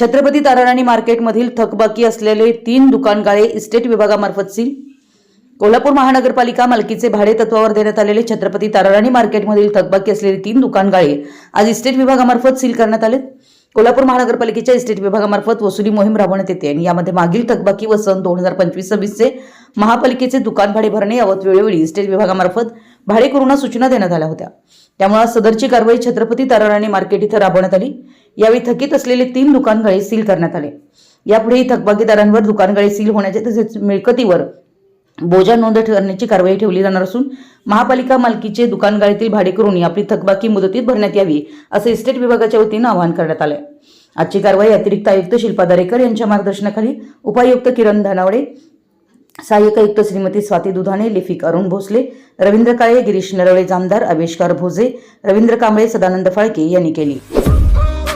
छत्रपती ताराराणी मार्केटमधील थकबाकी असलेले तीन दुकानगाळे इस्टेट विभागामार्फत सील. कोल्हापूर महानगरपालिका मालकीचे भाडे तत्वावर देण्यात आलेले छत्रपती ताराराणी मार्केटमधील थकबाकी असलेली तीन दुकानगाळे आज इस्टेट विभागामार्फत सील करण्यात आले कोल्हापूर महानगरपालिकेच्या इस्टेट विभागामार्फत वसुली मोहीम राबवण्यात येते आणि यामध्ये मागील थकबाकी व सन दोन हजार पंचवीस सव्वीसचे महापालिकेचे दुकान भाडे भरणे यावत वेळोवेळी इस्टेट विभागामार्फत भाडे भाडेकरूंना सूचना देण्यात आल्या होत्या. त्यामुळे सदरची कारवाई छत्रपती ताराराणी मार्केट इथं राबवण्यात आली. यावेळी थकीत असलेले तीन दुकानगळे सील करण्यात आले. यापुढेही थकबाकीदारांवर दुकानगळे सील होण्याचे तसेच मिळकतीवर बोजा नोंद करण्याची कारवाई ठेवली जाणार असून महापालिका मालकीचे दुकानगाळीतील भाडेकरूंनी आपली थकबाकी मुदतीत भरण्यात यावी असे इस्टेट विभागाच्या वतीनं आवाहन करण्यात आले. आजची कारवाई अतिरिक्त आयुक्त शिल्पा दरेकर यांच्या मार्गदर्शनाखाली उपायुक्त किरण धनावडे सहाय्यक आयुक्त श्रीमती स्वाती दुधाणे लिफिक अरुण भोसले रवींद्र काळे गिरीश नरवळे जामदार आविष्कार भोजे रवींद्र कांबळे सदानंद फाळके यांनी केली.